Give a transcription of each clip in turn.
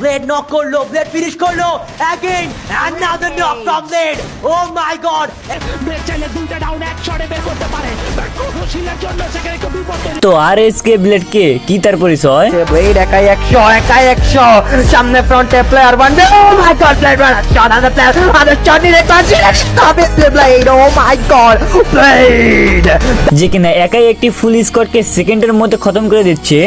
Blade knock করল blade finish করল। Again another knock from blade oh my god break চাইলে দুইটা down এক শটে বের করতে পারে। শিলের জন্য সেখানে একটু বিপদ তৈরি। তো আর এস কে ব্লেড কে কি তার পরিচয়? ব্লেড একাই একশো একাই একশো। সামনে ফ্রন্টে player one oh my god blade one shot other player other shot নিয়ে পাচ্ছি obviously blade oh my god blade যে কিনা একাই একটি ফুল স্কোয়াডকে সেকেন্ডের মধ্যে খতম করে দিচ্ছে।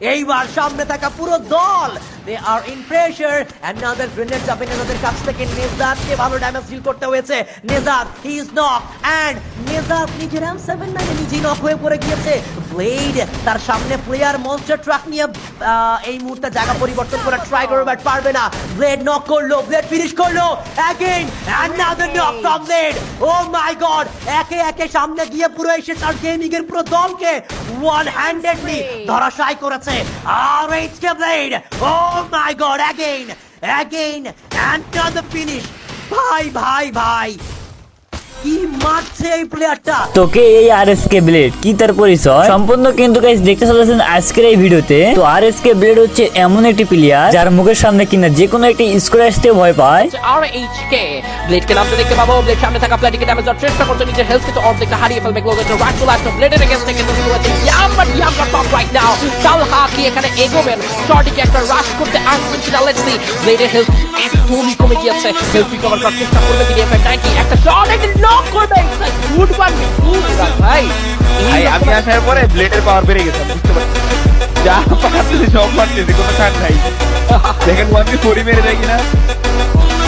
এইবার সামনে থাকা পুরো দল। They are in pressure another grenade যাবে নেজাদের কাছ থেকে নেজাদকে ভালো ড্যামেজ ডিল করতে হয়েছে। Nejad he is knock and Nejad নিজের এম সেভেন নাইনে নিজেই নক হয়ে পড়ে গিয়েছে। ব্লেড তার সামনে প্লেয়ার মনস্টার ট্রাক নিয়ে এই মুহূর্তে জায়গা পরিবর্তন করে ট্রাই করবে বাট পারবে না। ব্লেড নক করল ব্লেড ফিনিশ করল। Again another knock from blade oh my god একে একে সামনে গিয়ে পুরো এসে তার গেমিং এর পুরো দলকে ওয়ান হ্যান্ডেডলি ধরাশাই করেছে। Chelsea. All rates complete. Oh my god, again, again, another finish. Bye, bye, bye. কি মারছে এই প্লেয়ারটা তোকে এই আর এস কে ব্লেড কি তার পরিচয়? সম্পূর্ণ কিন্তু গাইস দেখতে চলেছেন আজকের এই ভিডিওতে। তো আর এস কে ব্লেড হচ্ছে এমন একটি প্লেয়ার যার মুখের সামনে কিনা যে কোনো একটি স্কোর আসতে ভয় পায়। আর এইচ কে ব্লেডকে নামতে দেখতে পাবো। ব্লেড সামনে থাকা প্লেটিকে ড্যামেজ দেওয়ার চেষ্টা করছে। নিজের হেলথ কিন্তু অর্ধেকটা হারিয়ে ফেলবে। টু রাইট টু লাইট ব্লেডের এগেইনস্টে কিন্তু শুরু হচ্ছে yam but yam but top right now চাল হাকি এখানে এগোবেন? শর্টিকে একটা রাশ করতে আসবেন কিনা লেটস সি ব্লেডের হেলথ একদমই কমে গিয়েছে। হেলথ রিকভার করার চেষ্টা করবে। তিনি এফ একটা একটা নক করবে গুড ভাই ভাই, আমি আসার পরে ব্লেডের পাওয়ার বেড়ে গেছে বুঝতে পারছি। যা পারতেছি সব পারতেছি কোনো ছাড় নাই। দেখেন ওয়ান ফোরি মেরে দেয় কিনা?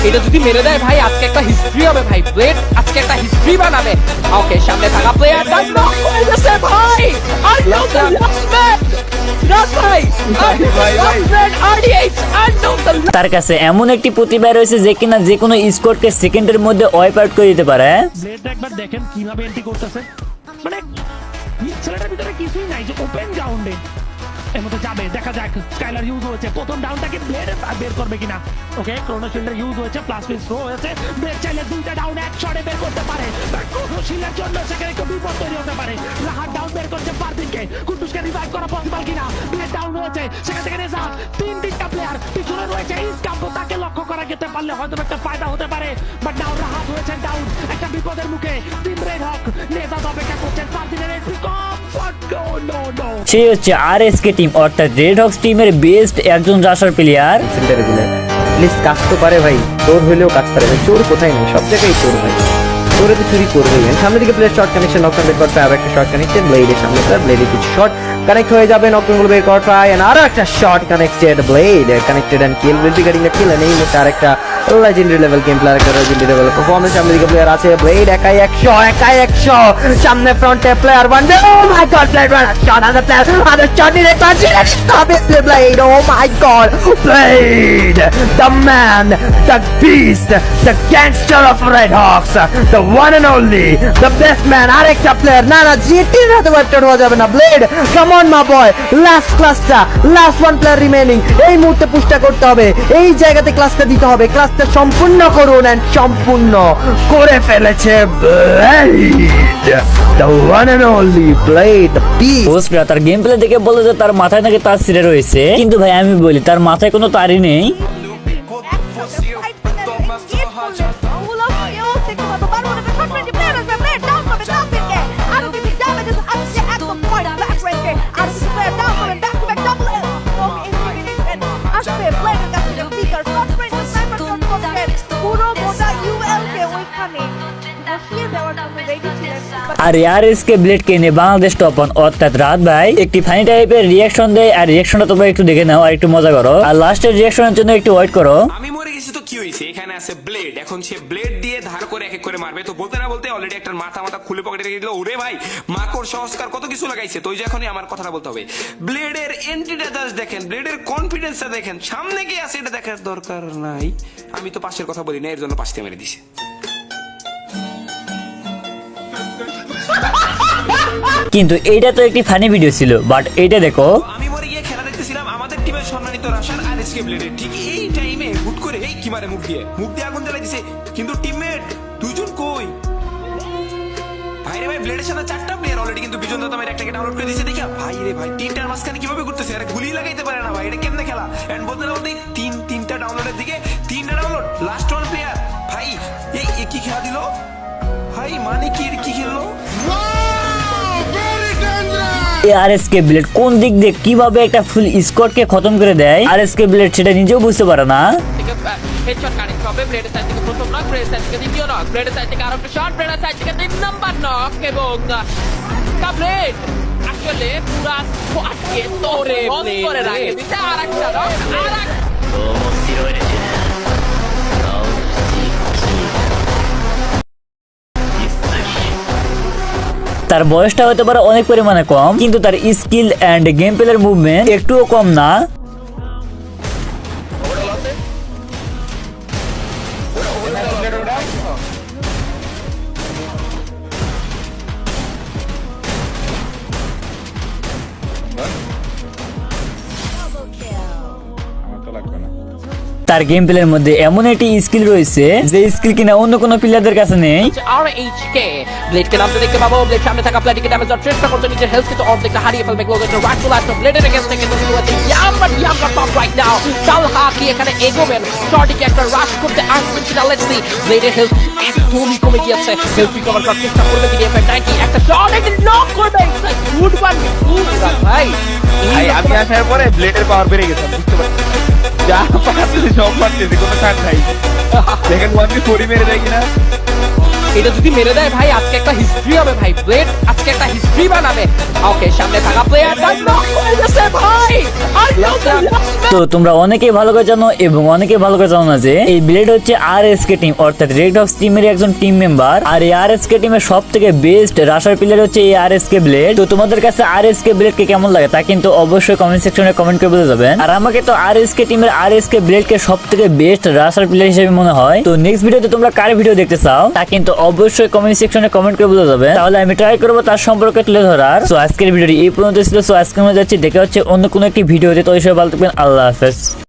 এটা যদি মেরে দেয় ভাই আজকে একটা হিস্ট্রি হবে ভাই ব্লেড আজকে একটা হিস্ট্রি বানাবে। ওকে সামনে থাকা প্লেয়ার ডান নক করে গেছে ভাই। আর লাস্ট the তার কাছে এমন একটি প্রতিভা রয়েছে যে কিনা যে কোনো স্কোরকে সেকেন্ডের মধ্যে ওয়াইপ আউট করে দিতে পারে। ব্লেডটা একবার দেখেন কীভাবে এন্ট্রি করতেছে। মানে ছেলেটার ভিতরে কিছুই নাই যে ওপেন গ্রাউন্ডে এর মধ্যে যাবে। দেখা যাক স্কাইলার ইউজ হয়েছে। প্রথম ডাউনটাকে ব্লেড বের করবে কিনা। ওকে ক্রোনো ইউজ হয়েছে প্লাস পিস থ্রো হয়েছে। ব্রেক চাইলে দুইটা ডাউন এক শটে বের করতে পারে। ক্রোনো শিল্ডের জন্য সেখানে একটু বিপদ তৈরি হতে পারে। রাহার ডাউন বের করছে পারদিনকে কুটুসকে রিভাইভ করা পসিবল কিনা? ব্রেক ডাউন হয়েছে। সেখান থেকে রেজা তিন তিনটা প্লেয়ার পিছনে রয়েছে। ইসকাম্পো লক্ষ্য করা যেতে পারলে হয়তো একটা ফায়দা হতে পারে। বাট নাও রাহাত হয়েছে ডাউন একটা বিপদের মুখে তিন রেড হক নেতা অপেক্ষা করছেন পাঁচ নো সেই হচ্ছে আর এস কে টিম অর্থাৎ রেড হক্স টিমের বেস্ট একজন রাশার প্লেয়ার প্লিজ কাজ তো পারে ভাই। চোর হলেও কাজ পারে ভাই। চোর কোথায় নেই? সব জায়গায় চোর ভাই। চোরে তো চুরি করবে সামনে দিকে প্লেয়ার শর্ট কানেকশন নক বের করতে আরও একটা শর্ট কানেক্টেড ব্লেডের সামনে তার ব্লেডে কিছু শর্ট কানেক্ট হয়ে যাবে নকগুলো বের করা এন্ড আরও একটা shot connected blade connected and kill will be getting the kill and এই মুহূর্তে আরেকটা লেজেন্ডারি লেভেল গেম প্লেয়ার একটা লেজেন্ডারি লেভেল পারফরম্যান্স সামনে দিকে প্লেয়ার আছে ব্লেড একাই একশো একাই একশো সামনে ফ্রন্টে player one oh my god blade one shot other player other shot নিয়ে পাচ্ছি obviously blade oh my god, blade, the man, the beast, the gangster of red hawks, the one and only, the best man, আরেকটা player না না জিটির হাতে ওয়েবটেড হওয়া যাবে না blade come on my boy last ক্লাসটা লাস্ট ওয়ান প্লেয়ার রিমেনিং এই মুহূর্তে পুশটা করতে হবে, এই জায়গাতে ক্লাসটা দিতে হবে ক্লাসটা সম্পূর্ণ করুন সম্পূর্ণ করে ফেলেছে তার গেম প্লে দেখে বলে যে তার মাথায় নাকি তার ছিঁড়ে রয়েছে। কিন্তু ভাই, আমি বলি, তার মাথায় কোনো তারই নেই। আর কে ব্লেড কে নিয়ে বাংলাদেশ টপ ওয়ান অর্থাৎ রাত ভাই, একটি ফানি টাইপের রিয়াকশন দেয়, আর রিয়াকশনটা তোমরা একটু দেখে নাও আর একটু মজা করো। আর লাস্টের রিয়াকশনের জন্য একটু ওয়েট করো। আমি মরে গেছি তো কি হয়েছে? এখানে আছে ব্লেড এখন সে ব্লেড দিয়ে ধার করে এক এক করে মারবে। তো বলতে না বলতে অলরেডি একটা মাথা মাথা খুলে পকেটে রেখে দিল। ওরে ভাই, মাকড় সংস্কার কত কিছু লাগাইছে? তো যে এখনই আমার কথাটা বলতে হবে। ব্লেডের এন্ট্রিটা জাস্ট দেখেন ব্লেডের কনফিডেন্সটা দেখেন। সামনে কি আছে, এটা দেখার দরকার নাই। আমি তো পাশের কথা বলি না, এর জন্য পাশে মেরে দিছে। কিন্তু এইটা তো একটি ফানি ভিডিও ছিল বাট এইটা দেখো। আমি মরে গিয়ে খেলা দেখতেছিলাম আমাদের টিমের সম্মানিত রাশান আর এসকে ঠিক এই টাইমে হুট করে এই কি মারে মুখ দিয়ে মুখ দিয়ে আগুন জ্বালাই দিছে। কিন্তু টিমমেট দুইজন কই? ভাই রে ভাই, ব্লেডের সাথে চারটা প্লেয়ার অলরেডি কিন্তু বিজন একটাকে ডাউনলোড করে দিয়েছে দেখা ভাই রে ভাই, তিনটার মাঝখানে কীভাবে করতেছে আরে গুলি লাগাইতে পারে না ভাই, এটা কেমনে খেলা? এন্ড বলতে না বলতে তিন ডাউনলোডের দিকে, তিনটা ডাউনলোড লাস্ট ওয়ান প্লেয়ার ভাই, এই কি খেলা দিল? ভাই মানে কি কি খেললো? আর এস কে ব্লেড কোন দিক দিয়ে কীভাবে একটা ফুল স্কোয়াডকে খতম করে দেয়? আর এস কে ব্লেড সেটা নিজেও বুঝতে পারে না। থেকে হেডশট কানেক্ট হবে ব্লেডের সাইড থেকে প্রথম নক ব্লেডের সাইড থেকে দ্বিতীয় নক ব্লেডের সাইড থেকে আরও একটা শট ব্লেডের সাইড থেকে তিন নাম্বার নক এবং ব্লেড আসলে পুরা স্কোয়াডকে তোরে করে রাখে দিতে নক তার বয়সটা হতে পারে অনেক পরিমাণে কম, কিন্তু তার স্কিল অ্যান্ড গেম প্লের মুভমেন্ট একটুও কম না। তার গেম প্লের মধ্যে এমন একটি স্কিল রয়েছে যে স্কিল কিনা অন্য কোনো প্লেয়ারদের কাছে নেই। আর এইচ কে ব্লেডকে নামতে দেখতে পাবো। ব্লেড সামনে থাকা প্লেটিকে ড্যামেজ দেওয়ার চেষ্টা করছে। নিজের হেলথ কিন্তু অর্ধেকটা হারিয়ে ফেলবে। ক্লোজ একটা রাইট টু লাস্ট ব্লেডের এগেইনস্টে কিন্তু শুরু হচ্ছে ইয়াম্বার ইয়াম্বার টপ রাইট নাও তালহা কি এখানে এগোবেন শর্টিকে একটা রাশ করতে কিনা লেটস সি ব্লেডের হেলথ একদমই কমে গিয়েছে। হেলথ রিকভার করার চেষ্টা করবে নাইনটি একটা একটা নক করবে গুড ওয়ান গুড ভাই। ভাই আমি আসার পরে ব্লেডের পাওয়ার বেড়ে গেছে বুঝতে পারছি। যা পারতেছি সব পারতেছি কোনো ছাড় নাই। দেখেন ওয়ান ফোরি মেরে দেয় কিনা? এটা যদি মেরে দেয় ভাই, আজকে একটা হিস্ট্রি হবে ভাই ব্লেড আজকে একটা হিস্ট্রি বানাবে। ওকে সামনে থাকা প্লেয়ারটা নক করে গেছে ভাই। তো তোমরা অনেকেই ভালো করে জানো এবং অনেকেই ভালো করে জানো না যে এই ব্লেড হচ্ছে আর এস কে টিম অর্থাৎ রেড হক্স টিমের একজন টিম মেম্বার আর এই আর এস কে টিমের সব থেকে বেস্ট রাশার প্লেয়ার হচ্ছে এই আর এস কে ব্লেড তো তোমাদের কাছে আর এস কে ব্লেড কে কেমন লাগে তা কিন্তু অবশ্যই কমেন্ট সেকশনে কমেন্ট করে বলে যাবেন। আর আমাকে তো আর এস কে টিমের আর এস কে ব্লেড কে সব থেকে বেস্ট রাশার প্লেয়ার হিসেবে মনে হয়। তো নেক্সট ভিডিওতে তোমরা কার ভিডিও দেখতে চাও তা কিন্তু অবশ্যই কমেন্ট সেকশনে কমেন্ট করে বলে যাবেন তাহলে আমি ট্রাই করব তার সম্পর্কে তুলে ধরার। সো আজকের ভিডিওটি এই পর্যন্ত ছিল। সো আজকে আমরা যাচ্ছি। দেখা হচ্ছে অন্য কোনো একটি ভিডিওতে তো। এইসব ভালো থাকবেন। আল্লাহ হাফেজ।